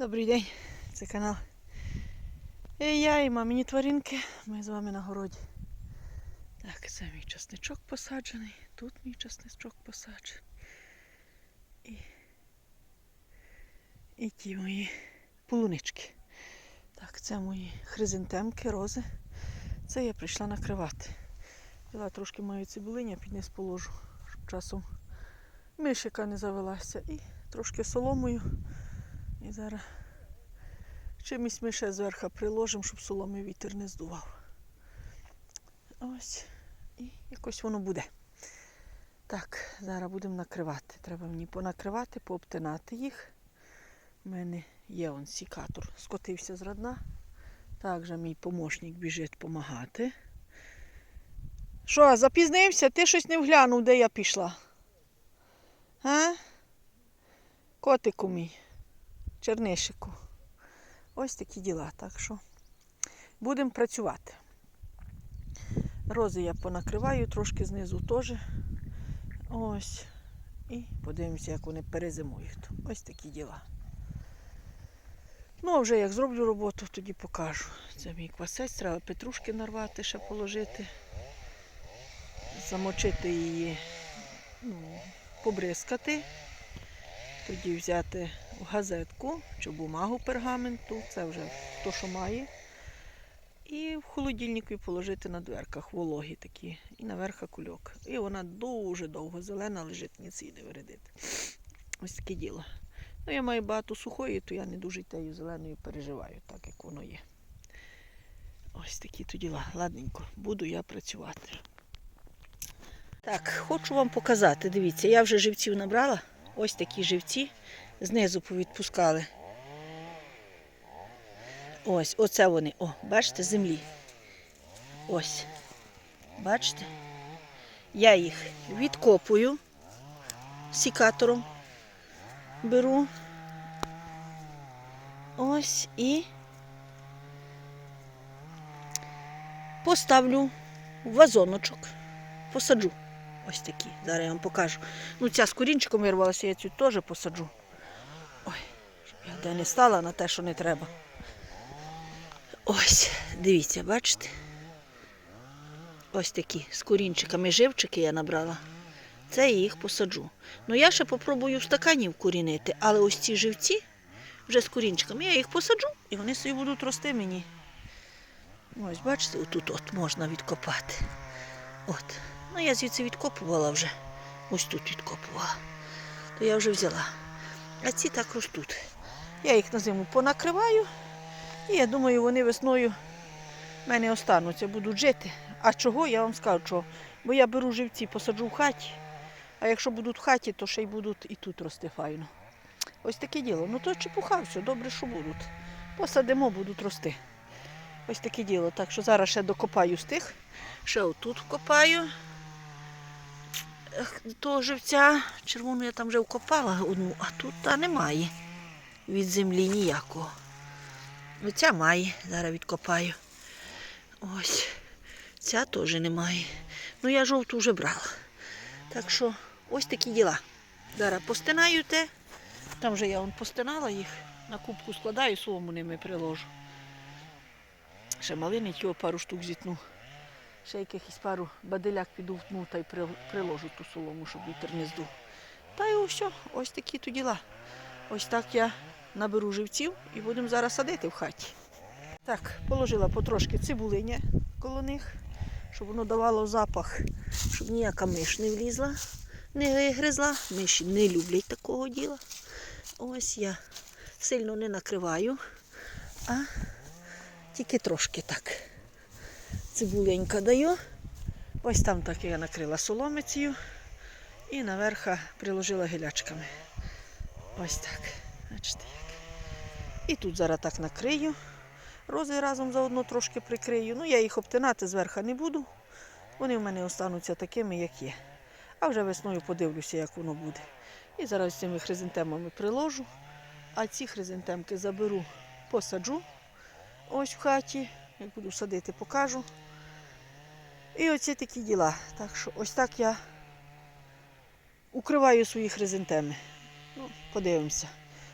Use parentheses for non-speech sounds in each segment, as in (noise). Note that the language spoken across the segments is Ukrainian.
Добрий день, це канал. І я і мамині тваринки. Ми з вами на городі. Так, це мій часничок посаджений. Тут мій часничок посаджений. І, і ті мої полунички. Так, це мої хризантемки, рози. Це я прийшла накривати. Взяла трошки мою цибулиня, під низ положу, щоб часом мишика не завелася. І трошки соломою. Зараз чимось ми ще зверху приложимо, щоб соломи вітер не здував. Ось. І якось воно буде. Так, зараз будемо накривати. Треба мені понакривати, пообтинати їх. У мене є он сікатор. Скотився з радна. Також мій помощник біжить допомагати. Що, запізнився? Ти щось не вглянув, де я пішла? А? Котику мій чернишику. Ось такі діла. Так що будемо працювати. Рози я понакриваю, трошки знизу теж. Ось. І подивимося, як вони перезимують. Ось такі діла. Ну, а вже як зроблю роботу, тоді покажу. Це мій квасець, треба петрушки нарвати, ще положити, замочити її, ну, побризкати. Тоді взяти газетку чи бумагу пергаменту, це вже хто що має. І в холодильнику положити на дверках вологі такі, і наверха кульок. І вона дуже довго зелена лежить, її не вирядити. Ось таке діло. Ну, я маю багато сухої, то я не дуже тею зеленою переживаю, так як воно є. Ось такі то діла. Ладненько, буду я працювати. Так, хочу вам показати. Дивіться, я вже живців набрала. Ось такі живці знизу повідпускали. Ось, оце вони. О, бачите, землі. Ось. Бачите? Я їх відкопую сікатором. Беру. Ось і поставлю в вазоночок. Посаджу. Ось такі. Зараз я вам покажу. Ну, ця з корінчиком вирвалася, я цю теж посаджу. Де не стала на те, що не треба. Ось, дивіться, бачите? Ось такі з корінчиками живчики я набрала. Це я їх посаджу. Ну я ще попробую в стакані вкорінити, але ось ці живці вже з корінчиками, я їх посаджу і вони собі будуть рости мені. Ось, бачите, отут от можна відкопати. От. Ну, я звідси відкопувала вже. Ось тут відкопувала. То я вже взяла. А ці так ростуть. Я їх на зиму понакриваю. І я думаю, вони весною в мене остануться, будуть жити. А чого, я вам скажу, чого. Бо я беру живці, посаджу в хаті. А якщо будуть в хаті, то ще й будуть і тут рости файно. Ось таке діло. Ну то чепуха, все, добре, що будуть. Посадимо, будуть рости. Ось таке діло. Так що зараз ще докопаю з тих. Ще отут вкопаю. Того живця червону я там вже вкопала одну, а тут та немає від землі ніякого. Оця має, зараз відкопаю. Ось. Ця теж немає. Ну я жовту вже брала. Так що ось такі діла. Зараз постинаю те. Там вже я вон постинала їх, на кубку складаю, солому ними приложу. Ще малини тіло пару штук зітну. Ще якихось пару баделяк піду втну та й приложу ту солому, щоб вітер не здув. Та й ось, ось такі то діла. Ось так я наберу живців і будемо зараз садити в хаті. Так, положила потрошки цибулиня коло них, щоб воно давало запах, щоб ніяка миш не влізла, не гризла. Миші не люблять такого діла. Ось я сильно не накриваю, а тільки трошки так. Цибуленька даю. Ось там так я накрила соломицею і наверха приложила гілячками. Ось так. Бачите як. І тут зараз так накрию. Рози разом заодно трошки прикрию. Ну, я їх обтинати зверху не буду. Вони в мене остануться такими, як є. А вже весною подивлюся, як воно буде. І зараз цими хризантемами приложу. А ці хризантемки заберу, посаджу ось в хаті. Як буду садити, покажу. І оці такі діла. Так що ось так я укриваю свої хризантеми. Ну, подивимося.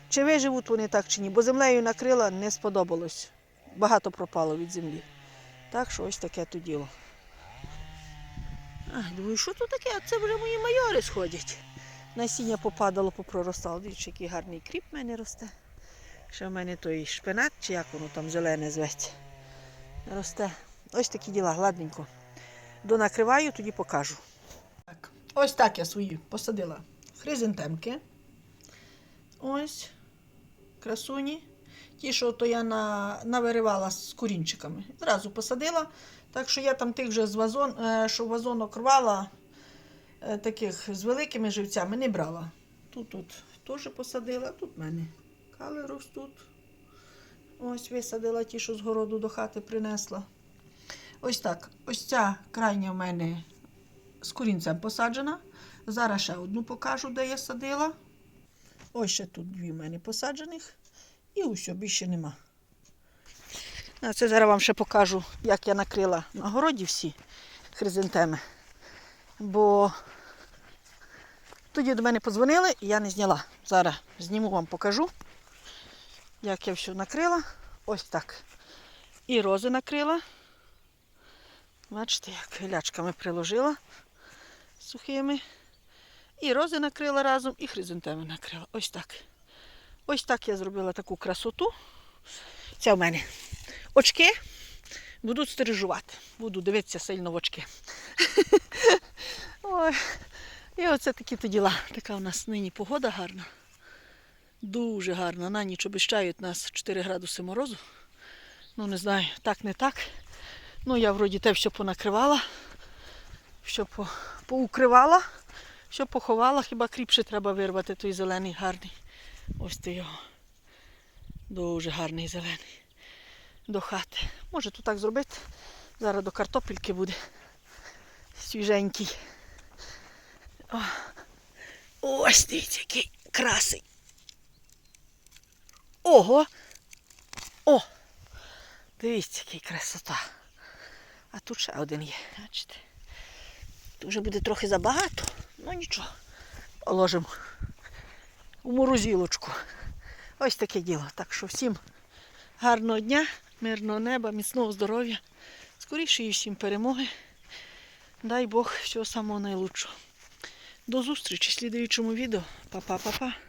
Чи виживуть вони так чи ні, бо землею накрила, не сподобалось. Багато пропало від землі. Так що ось таке то діло. А, думаю, що тут таке? Це вже мої майори сходять. Насіння попадало, попроростало. Дивіться, який гарний кріп в мене росте. Ще в мене той шпинат, чи як воно там зелене зветься. Росте. Ось такі діла, гладненько. Донакриваю, тоді покажу. Так. Ось так я свої посадила хризантемки. Ось красуні. Ті, що то я на, навиривала з корінчиками. Зразу посадила. Так що я там тих вже з вазон, е, що вазонок рвала, е, таких з великими живцями не брала. Тут тут теж посадила, тут в мене кали ростуть. Ось висадила ті, що з городу до хати принесла. Ось так. Ось ця крайня в мене з корінцем посаджена. Зараз ще одну покажу, де я садила. Ось ще тут дві в мене посаджених. І усе, більше нема. Це зараз вам ще покажу, як я накрила на городі всі хризантеми. Бо тоді до мене подзвонили і я не зняла. Зараз зніму вам покажу, як я все накрила. Ось так. І рози накрила. Бачите, як гілячками приложила сухими. І рози накрила разом, і хризантеми накрила. Ось так. Ось так я зробила таку красоту. Це в мене очки. Будуть стережувати. Буду дивитися сильно в очки. (laughs) Ой. І оце такі то діла. Така у нас нині погода гарна. Дуже гарна. На ніч обіщають нас 4 градуси морозу. Ну, не знаю, так не так. Ну, я вроді те все понакривала, все по, поукривала, все поховала, хіба кріпше треба вирвати той зелений гарний. Ось ти його. Дуже гарний зелений. До хати. Може тут так зробити. Зараз до картопельки буде. Свіженький. О. Ось дивіться, який красий. Ого! О! Дивіться, який красота. А тут ще один є. Бачите? Тут вже буде трохи забагато, ну нічого. Положимо у морозілочку. Ось таке діло. Так що всім гарного дня, мирного неба, міцного здоров'я, скорішої всім перемоги. Дай Бог всього самого найлучшого. До зустрічі в слідуючому відео. Па-па-па-па.